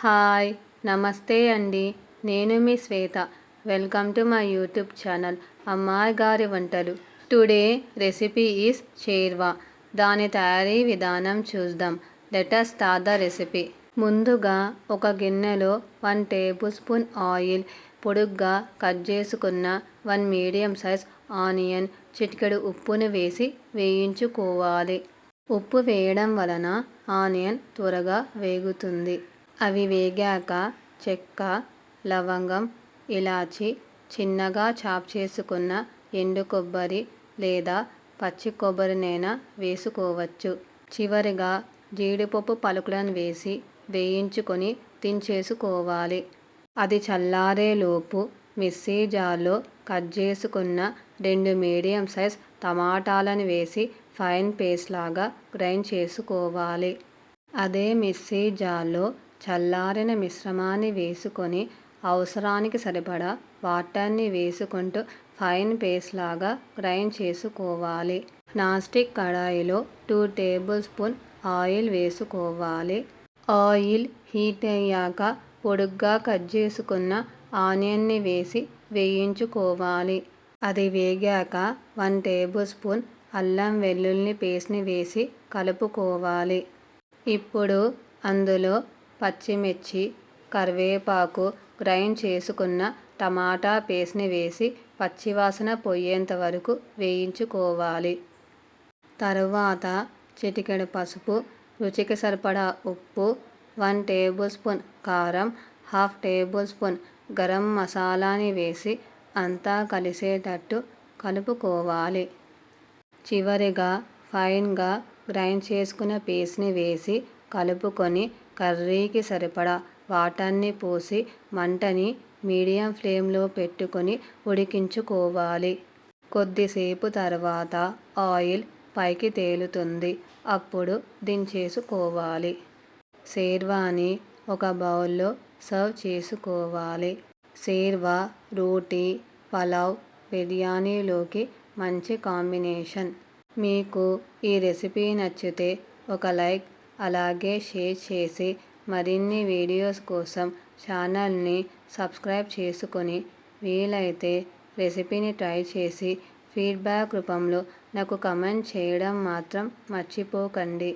Hi నమస్తే అండి. నేను మీ Swetha. Welcome to my YouTube channel అమ్మాయి గారి వంటలు. Today recipe is sherwa. దాని తయారీ విధానం చూద్దాం. Let's start the recipe. ముందుగా ఒక గిన్నెలో వన్ టేబుల్ స్పూన్ ఆయిల్ పొడుగ్గా కట్ చేసుకున్న వన్ మీడియం సైజ్ ఆనియన్ చిటికెడు ఉప్పును వేసి వేయించుకోవాలి. ఉప్పు వేయడం వలన ఆనియన్ త్వరగా వేగుతుంది. అవి వేగాక చెక్క లవంగం ఇలాచి చిన్నగా చాప్ చేసుకున్న ఎండు కొబ్బరి లేదా పచ్చి కొబ్బరినైనా వేసుకోవచ్చు. చివరిగా జీడిపప్పు పలుకులను వేసి వేయించుకొని దించేసుకోవాలి. అది చల్లారేలోపు మిక్సీ జార్లో కట్ చేసుకున్న రెండు మీడియం సైజ్ టమాటాలను వేసి ఫైన్ పేస్ట్ లాగా గ్రైండ్ చేసుకోవాలి. అదే మిక్సీ జార్లో చల్లారిన మిశ్రమాన్ని వేసుకొని అవసరానికి సరిపడా వాటర్ని వేసుకుంటూ ఫైన్ పేస్ట్ లాగా గ్రైండ్ చేసుకోవాలి. నాస్టిక్ కడాయిలో టూ టేబుల్ స్పూన్ ఆయిల్ వేసుకోవాలి. ఆయిల్ హీట్ అయ్యాక పొడుగ్గా కట్ చేసుకున్న ఆనియన్ని వేసి వేయించుకోవాలి. అది వేగాక వన్ టేబుల్ స్పూన్ అల్లం వెల్లుల్లి పేస్ట్ని వేసి కలుపుకోవాలి. ఇప్పుడు అందులో పచ్చిమిర్చి కరివేపాకు గ్రైండ్ చేసుకున్న టమాటా పేస్ట్ని వేసి పచ్చివాసన పోయేంత వరకు వేయించుకోవాలి. తరువాత చిటికెడు పసుపు రుచికి సరిపడా ఉప్పు వన్ టేబుల్ స్పూన్ కారం హాఫ్ టేబుల్ స్పూన్ గరం మసాలాని వేసి అంతా కలిసేటట్టు కలుపుకోవాలి. చివరిగా ఫైన్గా గ్రైండ్ చేసుకున్న పేస్ట్ని వేసి కలుపుకొని కర్రీకి సరిపడా వాటర్ని పోసి మంటని మీడియం ఫ్లేమ్లో పెట్టుకొని ఉడికించుకోవాలి. కొద్దిసేపు తర్వాత ఆయిల్ పైకి తేలుతుంది. అప్పుడు దించేసుకోవాలి శేర్వాని ఒక బౌల్లో సర్వ్ చేసుకోవాలి. షేర్వా రోటీ పలావ్ బిర్యానీలోకి మంచి కాంబినేషన్. మీకు ఈ రెసిపీ నచ్చితే ఒక లైక్ అలాగే షేర్ చేసి మరిన్ని వీడియోస్ కోసం ఛానల్ని సబ్స్క్రైబ్ చేసుకొని వీలైతే రెసిపీని ట్రై చేసి ఫీడ్బ్యాక్ రూపంలో నాకు కమెంట్ చేయడం మాత్రం మర్చిపోకండి.